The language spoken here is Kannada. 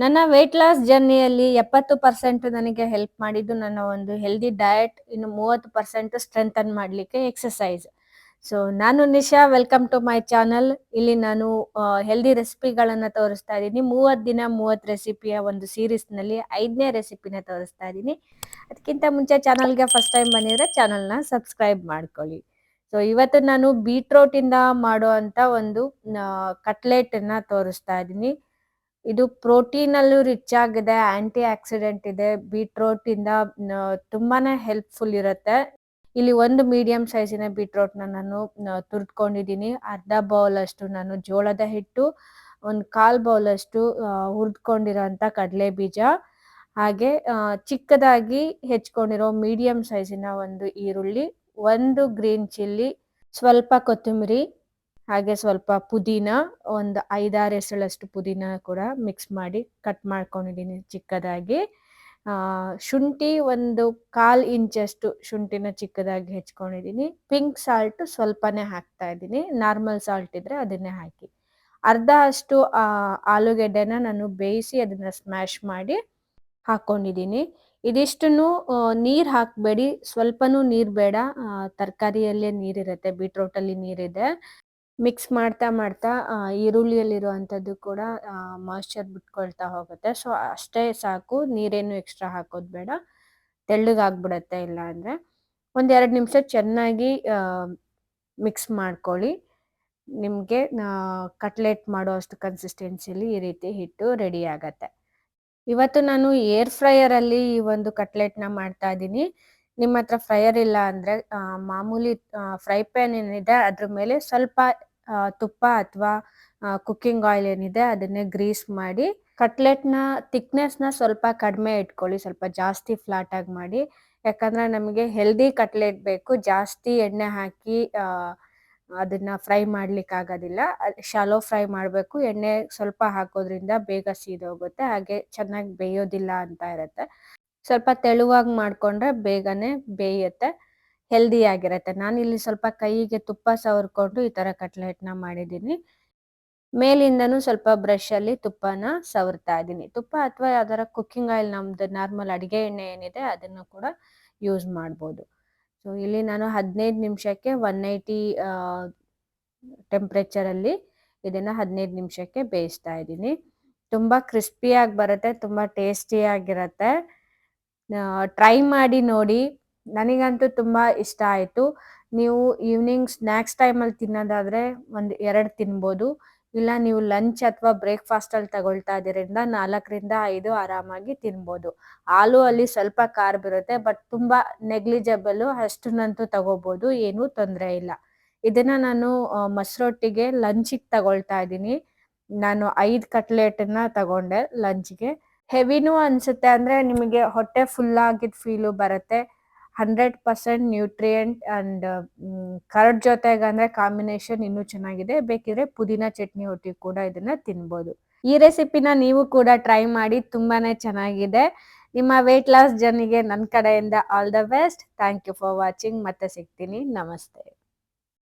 ನನ್ನ ವೆಯ್ಟ್ ಲಾಸ್ ಜರ್ನಿಯಲ್ಲಿ ಎಪ್ಪತ್ತು ಪರ್ಸೆಂಟ್ ನನಗೆ ಹೆಲ್ಪ್ ಮಾಡಿದ್ದು ನನ್ನ ಒಂದು ಹೆಲ್ದಿ ಡಯಟ್ ಇನ್ನು ಮೂವತ್ತು ಪರ್ಸೆಂಟ್ ಸ್ಟ್ರೆಂಥನ್ ಮಾಡಲಿಕ್ಕೆ ಎಕ್ಸಸೈಸ್ ಸೊ ನಾನು Nisha welcome to my channel ಇಲ್ಲಿ ನಾನು ಹೆಲ್ದಿ ರೆಸಿಪಿಗಳನ್ನು ತೋರಿಸ್ತಾ ಇದ್ದೀನಿ. ಮೂವತ್ತು ದಿನ, ಮೂವತ್ತು ರೆಸಿಪಿಯ ಒಂದು ಸೀರೀಸ್ನಲ್ಲಿ ಐದನೇ ರೆಸಿಪಿನ ತೋರಿಸ್ತಾ ಇದ್ದೀನಿ. ಅದಕ್ಕಿಂತ ಮುಂಚೆ ಚಾನಲ್ಗೆ ಫಸ್ಟ್ ಟೈಮ್ ಬಂದಿದ್ರೆ ಚಾನಲ್ನ ಸಬ್ಸ್ಕ್ರೈಬ್ ಮಾಡ್ಕೊಳ್ಳಿ. ಸೊ ಇವತ್ತು ನಾನು ಬೀಟ್ರೋಟಿಂದ ಇಂದ ಮಾಡುವಂತ ಒಂದು ಕಟ್ಲೆಟನ್ನು ತೋರಿಸ್ತಾ ಇದ್ದೀನಿ. ಇದು ಪ್ರೋಟೀನ್ ಅಲ್ಲೂ ರಿಚ್ ಆಗಿದೆ ಆಂಟಿ ಆಕ್ಸಿಡೆಂಟ್ ಇದೆ ಬೀಟ್ರೋಟ್ ಇಂದ ತುಂಬಾನೇ ಹೆಲ್ಪ್ಫುಲ್ ಇರುತ್ತೆ. ಇಲ್ಲಿ ಒಂದು ಮೀಡಿಯಂ ಸೈಜಿನ ಬೀಟ್ರೋಟ್ ನಾನು ತುರ್ದ್ಕೊಂಡಿದ್ದೀನಿ ಅರ್ಧ ಬೌಲ್ ಅಷ್ಟು ನಾನು ಜೋಳದ ಹಿಟ್ಟು, ಒಂದು ಕಾಲ್ ಬೌಲ್ ಅಷ್ಟು ಹುರಿದ್ಕೊಂಡಿರೋಂಥ ಕಡಲೆ ಬೀಜ ಹಾಗೆ ಚಿಕ್ಕದಾಗಿ ಹೆಚ್ಕೊಂಡಿರೋ ಮೀಡಿಯಂ ಸೈಜಿನ ಒಂದು ಈರುಳ್ಳಿ, ಒಂದು ಗ್ರೀನ್ ಚಿಲ್ಲಿ ಸ್ವಲ್ಪ ಕೊತ್ತಂಬರಿ ಹಾಗೆ ಸ್ವಲ್ಪ ಪುದೀನ ಒಂದು ಐದಾರು ಎಸಳಷ್ಟು ಪುದೀನ ಕೂಡ ಮಿಕ್ಸ್ ಮಾಡಿ ಕಟ್ ಮಾಡ್ಕೊಂಡಿದ್ದೀನಿ ಚಿಕ್ಕದಾಗಿ. ಶುಂಠಿ ಒಂದು ಕಾಲ್ ಇಂಚಷ್ಟು ಶುಂಠಿನ ಚಿಕ್ಕದಾಗಿ ಹೆಚ್ಕೊಂಡಿದ್ದೀನಿ. ಪಿಂಕ್ ಸಾಲ್ಟ್ ಸ್ವಲ್ಪನೇ ಹಾಕ್ತಾ ಇದ್ದೀನಿ. ನಾರ್ಮಲ್ ಸಾಲ್ಟ್ ಇದ್ರೆ ಅದನ್ನೇ ಹಾಕಿ. ಅರ್ಧ ಅಷ್ಟು ಆಲೂಗೆಡ್ಡೆನ ನಾನು ಬೇಯಿಸಿ ಅದನ್ನ ಸ್ಮ್ಯಾಶ್ ಮಾಡಿ ಹಾಕೊಂಡಿದ್ದೀನಿ. ಇದಿಷ್ಟನ್ನು ನೀರ್ ಹಾಕ್ಬೇಡಿ. ಸ್ವಲ್ಪನೂ ನೀರ್ ಬೇಡ. ತರಕಾರಿಯಲ್ಲೇ ನೀರಿರುತ್ತೆ ಬೀಟ್ರೋಟಲ್ಲಿ ನೀರಿದೆ. ಮಿಕ್ಸ್ ಮಾಡ್ತಾ ಮಾಡ್ತಾ ಈರುಳ್ಳಿಯಲ್ಲಿರುವಂಥದ್ದು ಕೂಡ ಮಾಯ್ಶ್ಚರ್ ಬಿಟ್ಕೊಳ್ತಾ ಹೋಗುತ್ತೆ. ಸೊ ಅಷ್ಟೇ ಸಾಕು. ನೀರೇನು ಎಕ್ಸ್ಟ್ರಾ ಹಾಕೋದು ಬೇಡ. ತೆಳ್ಳಗಾಗ್ಬಿಡತ್ತೆ ಇಲ್ಲ ಅಂದರೆ. ಒಂದೆರಡು ನಿಮಿಷ ಚೆನ್ನಾಗಿ ಮಿಕ್ಸ್ ಮಾಡ್ಕೊಳ್ಳಿ. ನಿಮಗೆ ಕಟ್ಲೆಟ್ ಮಾಡೋ ಅಷ್ಟು ಕನ್ಸಿಸ್ಟೆನ್ಸಿಲಿ ಈ ರೀತಿ ಹಿಟ್ಟು ರೆಡಿ ಆಗತ್ತೆ. ಇವತ್ತು ನಾನು ಏರ್ ಫ್ರೈಯರಲ್ಲಿ ಈ ಒಂದು ಕಟ್ಲೆಟ್ನ ಮಾಡ್ತಾ ಇದ್ದೀನಿ. ನಿಮ್ಮ ಹತ್ರ ಫ್ರೈಯರ್ ಇಲ್ಲ ಅಂದರೆ ಮಾಮೂಲಿ ಫ್ರೈ ಪ್ಯಾನ್ ಏನಿದೆ, ಅದ್ರ ಮೇಲೆ ಸ್ವಲ್ಪ ತುಪ್ಪ ಅಥವಾ ಕುಕ್ಕಿಂಗ್ ಆಯಿಲ್ ಏನಿದೆ ಅದನ್ನೇ ಗ್ರೀಸ್ ಮಾಡಿ ಕಟ್ಲೆಟ್ನ ಥಿಕ್ನೆಸ್ನ ಸ್ವಲ್ಪ ಕಡಿಮೆ ಇಟ್ಕೊಳ್ಳಿ, ಸ್ವಲ್ಪ ಜಾಸ್ತಿ ಫ್ಲಾಟ್ ಆಗಿ ಮಾಡಿ. ಯಾಕಂದ್ರೆ ನಮಗೆ ಹೆಲ್ದಿ ಕಟ್ಲೆಟ್ ಬೇಕು, ಜಾಸ್ತಿ ಎಣ್ಣೆ ಹಾಕಿ ಅದನ್ನ ಫ್ರೈ ಮಾಡ್ಲಿಕ್ಕೆ ಆಗೋದಿಲ್ಲ. ಶಾಲೋ ಫ್ರೈ ಮಾಡಬೇಕು, ಎಣ್ಣೆ ಸ್ವಲ್ಪ ಹಾಕೋದ್ರಿಂದ ಬೇಗ ಸೀದೋಗುತ್ತೆ, ಹಾಗೆ ಚೆನ್ನಾಗಿ ಬೇಯೋದಿಲ್ಲ ಅಂತ ಇರುತ್ತೆ. ಸ್ವಲ್ಪ ತೆಳುವಾಗಿ ಮಾಡ್ಕೊಂಡ್ರೆ ಬೇಗನೆ ಬೇಯುತ್ತೆ. ಹೆಲ್ದಿ ಆಗಿರುತ್ತೆ. ನಾನು ಇಲ್ಲಿ ಸ್ವಲ್ಪ ಕೈಗೆ ತುಪ್ಪ ಸವರ್ಕೊಂಡು ಈ ತರ ಕಟ್ಲೆಟ್ನ ಮಾಡಿದ್ದೀನಿ. ಮೇಲಿಂದನೂ ಸ್ವಲ್ಪ ಬ್ರಷ್ ಅಲ್ಲಿ ತುಪ್ಪನ ಸವರ್ತಾ ಇದ್ದೀನಿ. ತುಪ್ಪ ಅಥವಾ ಯಾವ್ದಾರ ಕುಕ್ಕಿಂಗ್ ಆಯಿಲ್ ನಮ್ದು ನಾರ್ಮಲ್ ಅಡಿಗೆ ಎಣ್ಣೆ ಏನಿದೆ ಅದನ್ನು ಕೂಡ ಯೂಸ್ ಮಾಡ್ಬೋದು. ಸೊ ಇಲ್ಲಿ ನಾನು ಹದಿನೈದು ನಿಮಿಷಕ್ಕೆ ಒನ್ ಏಯ್ಟಿ ಟೆಂಪ್ರೇಚರಲ್ಲಿ ಇದನ್ನ ಹದಿನೈದು ನಿಮಿಷಕ್ಕೆ ಬೇಯಿಸ್ತಾ ಇದ್ದೀನಿ. ತುಂಬ ಕ್ರಿಸ್ಪಿಯಾಗಿ ಬರುತ್ತೆ, ತುಂಬ ಟೇಸ್ಟಿಯಾಗಿರುತ್ತೆ ಟ್ರೈ ಮಾಡಿ ನೋಡಿ. ನನಗಂತೂ ತುಂಬಾ ಇಷ್ಟ ಆಯಿತು. ನೀವು ಈವ್ನಿಂಗ್ ಸ್ನ್ಯಾಕ್ಸ್ ಟೈಮಲ್ಲಿ ತಿನ್ನೋದಾದರೆ ಒಂದು ಎರಡು ತಿನ್ಬೋದು. ಇಲ್ಲ ನೀವು ಲಂಚ್ ಅಥವಾ ಬ್ರೇಕ್ಫಾಸ್ಟಲ್ಲಿ ತಗೊಳ್ತಾ ಇದರಿಂದ ನಾಲ್ಕರಿಂದ ಐದು ಆರಾಮಾಗಿ ತಿನ್ಬೋದು. ಹಾಲು ಅಲ್ಲಿ ಸ್ವಲ್ಪ ಕಾರ್ಬ್ ಇರುತ್ತೆ ಬಟ್ ತುಂಬ ನೆಗ್ಲಿಜಬಲ್ ಅಷ್ಟನ್ನಂತೂ ತಗೋಬೋದು, ಏನೂ ತೊಂದರೆ ಇಲ್ಲ. ಇದನ್ನ ನಾನು ಮೊಸರೊಟ್ಟಿಗೆ ಲಂಚಿಗೆ ತಗೊಳ್ತಾ ಇದ್ದೀನಿ. ನಾನು ಐದು ಕಟ್ಲೆಟನ್ನ ತಗೊಂಡೆ ಲಂಚ್ಗೆ ಹೆವಿನೂ ಅನ್ಸುತ್ತೆ ಅಂದ್ರೆ ನಿಮಗೆ ಹೊಟ್ಟೆ ಫುಲ್ ಆಗಿದ್ ಫೀಲು ಬರುತ್ತೆ. Hundred percent nutrient and curd ಜೊತೆಗೆ ಅಂದ್ರೆ ಕಾಂಬಿನೇಷನ್ ಇನ್ನೂ ಚೆನ್ನಾಗಿದೆ. ಬೇಕಿದ್ರೆ ಪುದೀನ ಚಟ್ನಿ ಒಟ್ಟಿಗೆ ಕೂಡ ಇದನ್ನ ತಿನ್ಬೋದು. ಈ ರೆಸಿಪಿನ ನೀವು ಕೂಡ ಟ್ರೈ ಮಾಡಿ ತುಂಬಾನೇ ಚೆನ್ನಾಗಿದೆ. ನಿಮ್ಮ ವೇಟ್ ಲಾಸ್ ಜರ್ನಿಗೆ ನನ್ನ ಕಡೆಯಿಂದ all the best thank you for watching ಮತ್ತೆ ಸಿಗ್ತೀನಿ. ನಮಸ್ತೆ.